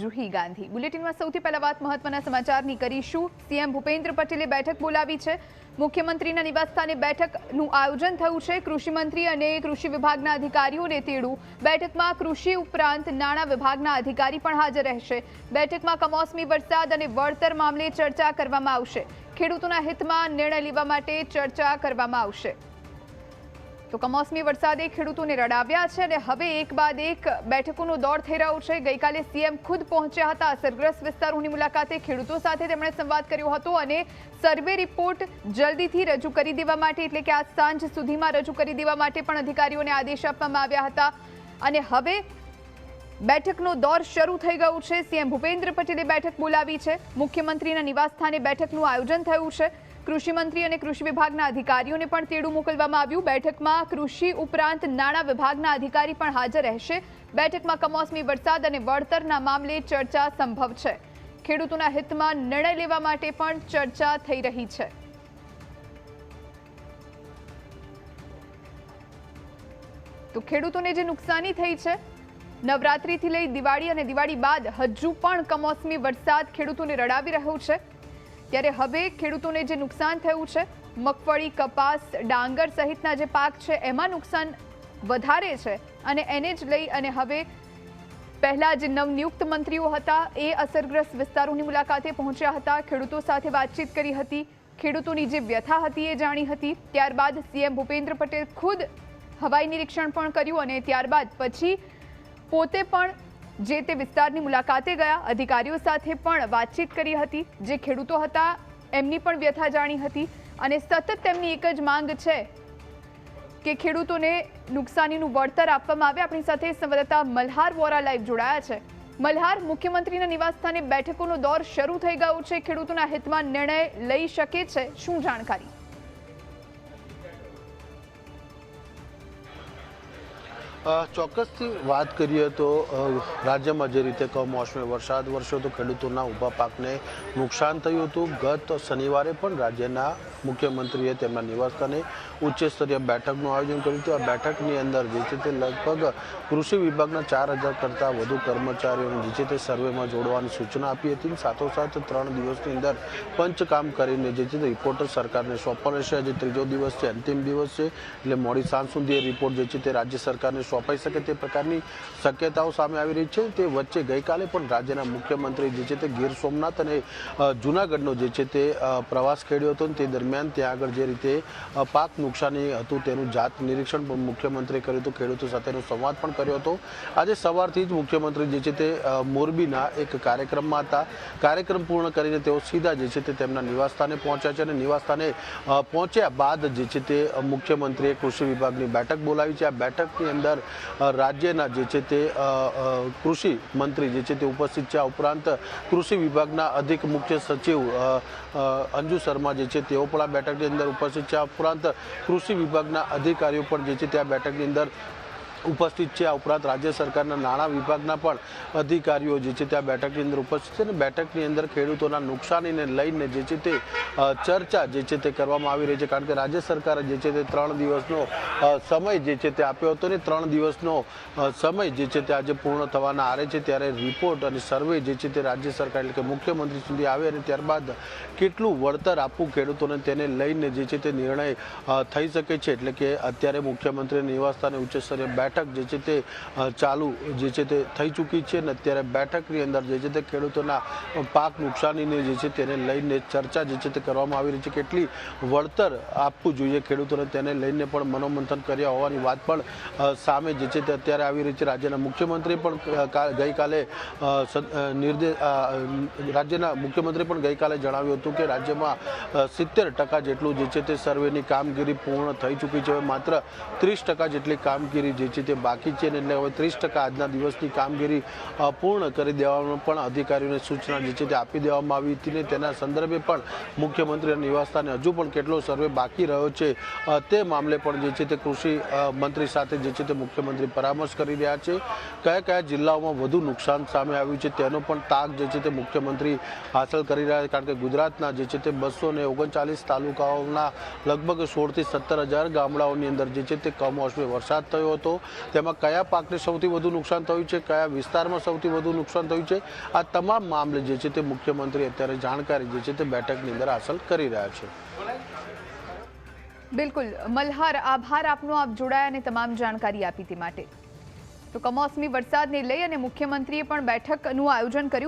જુહી ગાંધી. બુલેટિનમાં સૌથી પહેલા વાત મહત્વના સમાચારની કરીશું. સીએમ ભૂપેન્દ્ર પટેલે બેઠક બોલાવી છે. મુખ્યમંત્રીના નિવાસસ્થાને બેઠકનું આયોજન થયું છે. કૃષિમંત્રી અને કૃષિ વિભાગના અધિકારીઓને તેડું. બેઠકમાં કૃષિ ઉપરાંત નાણાં વિભાગના અધિકારી પણ હાજર રહેશે. બેઠકમાં કમોસમી વરસાદ અને વળતર મામલે ચર્ચા કરવામાં આવશે. ખેડૂતોના હિતમાં નિર્ણય લેવા માટે ચર્ચા કરવામાં આવશે. તો કમોસમી વરસાદે ખેડૂતોને રડાવ્યા છે અને હવે એક બાદ એક બેઠકોનો દોર થઈ રહ્યો છે. ગઈકાલે સીએમ ખુદ પહોંચ્યા હતા. અસરગ્રસ્ત વિસ્તારોની મુલાકાતે ખેડૂતો સાથે તેમણે સંવાદ કર્યો હતો અને સર્વે રિપોર્ટ જલ્દીથી રજૂ કરી દેવા માટે, એટલે કે આજ સાંજ સુધીમાં રજૂ કરી દેવા માટે પણ અધિકારીઓને આદેશ આપવામાં આવ્યા હતા. અને હવે બેઠકનો દોર શરૂ થઈ ગયું છે. સીએમ ભૂપેન્દ્ર પટેલે બેઠક બોલાવી છે. મુખ્યમંત્રીના નિવાસસ્થાને બેઠકનું આયોજન થયું છે. કૃષિમંત્રી અને કૃષિ વિભાગના અધિકારીઓને પણ તેડું મોકલવામાં આવ્યું. બેઠકમાં કૃષિ ઉપરાંત નાણાં વિભાગના અધિકારી પણ હાજર રહેશે. બેઠકમાં કમોસમી વરસાદ અને વળતરના મામલે ચર્ચા સંભવ છે. ખેડૂતોના હિતમાં નિર્ણય લેવા માટે પણ ચર્ચા થઈ રહી છે. તો ખેડૂતોને જે નુકસાની થઈ છે નવરાત્રિથી લઈ દિવાળી અને દિવાળી બાદ હજુ પણ કમોસમી વરસાદ ખેડૂતોને રડાવી રહ્યો છે. ત્યારે હવે ખેડૂતોને જે નુકસાન થયું છે, મગફળી, કપાસ, ડાંગર સહિતના જે પાક છે, એમાં નુકસાન વધારે છે અને એને જ લઈ અને હવે પહેલાં જે નવનિયુક્ત મંત્રીઓ હતા, એ અસરગ્રસ્ત વિસ્તારોની મુલાકાતે પહોંચ્યા હતા. ખેડૂતો સાથે વાતચીત કરી હતી. ખેડૂતોની જે વ્યથા હતી એ જાણી હતી. ત્યારબાદ સીએમ ભૂપેન્દ્ર પટેલ ખુદ હવાઈ નિરીક્ષણ પણ કર્યું અને ત્યારબાદ પછી પોતે પણ જે તે વિસ્તારની મુલાકાતે ગયા, અધિકારીઓ સાથે પણ વાતચીત કરી હતી. જે ખેડૂતો હતા, એમની પણ વ્યથા જાણી હતી અને સતત તેમની એક જ માંગ છે કે ખેડૂતોને નુકસાનીનું વળતર આપવામાં આવે. આપણી સાથે સંવાદદાતા મલ્હાર વોરા લાઈવ જોડાયા છે. મલ્હાર, મુખ્યમંત્રીના નિવાસસ્થાને બેઠકોનો દોર શરૂ થઈ ગયો છે. ખેડૂતોના હિતમાં નિર્ણય લઈ શકે છે. શું જાણકારી? ચોક્કસથી વાત કરીએ તો રાજ્યમાં જે રીતે કમોસમી વરસાદ વરસ્યો તો ખેડૂતોના ઊભા પાકને નુકસાન થયું હતું. ગત શનિવારે પણ રાજ્યના મુખ્યમંત્રીએ તેમના નિવાસસ્થાને ઉચ્ચ સ્તરીય બેઠકનું આયોજન કર્યું હતું. આ બેઠકની અંદર જે છે તે લગભગ કૃષિ વિભાગના ચાર હજાર કરતાં વધુ કર્મચારીઓને જે છે તે સર્વેમાં જોડવાની સૂચના આપી હતી. સાથોસાથ ત્રણ દિવસની અંદર પંચકામ કરીને જે છે તે રિપોર્ટ સરકારને સોંપવાનો છે. આજે ત્રીજો દિવસ છે, અંતિમ દિવસ છે, એટલે મોડી સાંજ સુધી એ રિપોર્ટ જે છે તે રાજ્ય સરકારને સોંપાઈ શકે તે પ્રકારની શક્યતાઓ સામે આવી રહી છે. તે વચ્ચે ગઈકાલે પણ રાજ્યના મુખ્યમંત્રી જે છે તે ગીર સોમનાથ અને જૂનાગઢનો જે છે તે પ્રવાસ ખેડ્યો હતો તે દરમિયાન ત્યાં આગળ જે રીતે પાક નુકસાની હતું તેનું જાત નિરીક્ષણ પણ મુખ્યમંત્રીએ કર્યું હતું. ખેડૂતો સાથેનો સંવાદ પણ કર્યો હતો. આજે સવારથી જ મુખ્યમંત્રી જે છે તે મોરબીના એક કાર્યક્રમમાં હતા. કાર્યક્રમ પૂર્ણ કરીને તેઓ સીધા જે છે તે તેમના નિવાસસ્થાને પહોંચ્યા છે અને નિવાસસ્થાને પહોંચ્યા બાદ જે છે તે મુખ્યમંત્રીએ કૃષિ વિભાગની બેઠક બોલાવી છે. આ બેઠકની અંદર રાજ્યના જે છે તે કૃષિ મંત્રી જે છે તે ઉપસ્થિત છે. આ ઉપરાંત કૃષિ વિભાગના અધિક મુખ્ય સચિવ અંજુ શર્મા જે છે તેઓ પણ આ બેઠકની અંદર ઉપસ્થિત છે. આ ઉપરાંત કૃષિ વિભાગના અધિકારીઓ પણ જે છે તે આ બેઠકની અંદર ઉપસ્થિત છે આ ઉપરાંત રાજ્ય સરકારના નાણાં વિભાગના પણ અધિકારીઓ જે છે ત્યાં બેઠકની અંદર ઉપસ્થિત છે અને બેઠકની અંદર ખેડૂતોના નુકસાનીને લઈને જે છે તે ચર્ચા જે છે તે કરવામાં આવી રહી છે. કારણ કે રાજ્ય સરકારે જે છે તે ત્રણ દિવસનો સમય જે છે તે આપ્યો હતો ને ત્રણ દિવસનો સમય જે છે તે આજે પૂર્ણ થવાના આરે છે. ત્યારે રિપોર્ટ અને સર્વે જે છે તે રાજ્ય સરકાર એટલે કે મુખ્યમંત્રી સુધી આવે અને ત્યારબાદ કેટલું વળતર આપવું ખેડૂતોને તેને લઈને જે છે તે નિર્ણય થઈ શકે છે. એટલે કે અત્યારે મુખ્યમંત્રી નિવાસસ્થાને ઉચ્ચ સ્તરીય બેઠક જે છે તે ચાલુ જે છે તે થઈ ચૂકી છે અને અત્યારે બેઠકની અંદર જે છે તે ખેડૂતોના પાક નુકસાનીને જે છે તેને લઈને ચર્ચા જે છે તે કરવામાં આવી રહી છે. કેટલી વળતર આપવું જોઈએ ખેડૂતોને તેને લઈને પણ મનોમંથન કર્યા હોવાની વાત પણ સામે જે છે તે અત્યારે આવી રહી છે. રાજ્યના મુખ્યમંત્રી પણ ગઈકાલે નિર્દેશ રાજ્યના મુખ્યમંત્રી પણ ગઈકાલે જણાવ્યું હતું કે રાજ્યમાં સિત્તેર ટકા જેટલું જે છે તે સર્વેની કામગીરી પૂર્ણ થઈ ચૂકી છે. માત્ર ત્રીસ ટકા જેટલી કામગીરી જે છે તે બાકી છે એટલે હવે ત્રીસ ટકા આજના દિવસની કામગીરી પૂર્ણ કરી દેવામાં પણ અધિકારીઓને સૂચના જે છે તે આપી દેવામાં આવી હતી ને તેના સંદર્ભે પણ મુખ્યમંત્રીના નિવાસસ્થાને હજુ પણ કેટલો સર્વે બાકી રહ્યો છે તે મામલે પણ જે છે તે કૃષિ મંત્રી સાથે જે છે તે મુખ્યમંત્રી પરામર્શ કરી રહ્યા છે. કયા કયા જિલ્લાઓમાં વધુ નુકસાન સામે આવ્યું છે તેનો પણ તાક જે છે તે મુખ્યમંત્રી હાંસલ કરી રહ્યા છે. કારણ કે ગુજરાતના જે છે તે બસો ને ઓગણચાલીસ તાલુકાઓના લગભગ સોળથી સત્તર હજાર ગામડાઓની અંદર જે છે તે કમોસમી વરસાદ થયો હતો. તેમાં કયા પાકને સૌથી વધુ નુકસાન થયું છે, કયા વિસ્તારમાં સૌથી વધુ નુકસાન થયું છે, આ તમામ મામલે જે છે તે મુખ્યમંત્રી અત્યારે જાણકારી જે છે તે બેઠકની અંદર હાંસલ કરી રહ્યા છે. બિલકુલ. મલ્હાર, આભાર આપનો, આપ જોડાયા અને તમામ જાણકારી આપી તે માટે. તો કમોસમી વરસાદને લઈ અને મુખ્યમંત્રીએ પણ બેઠકનું આયોજન કર્યું.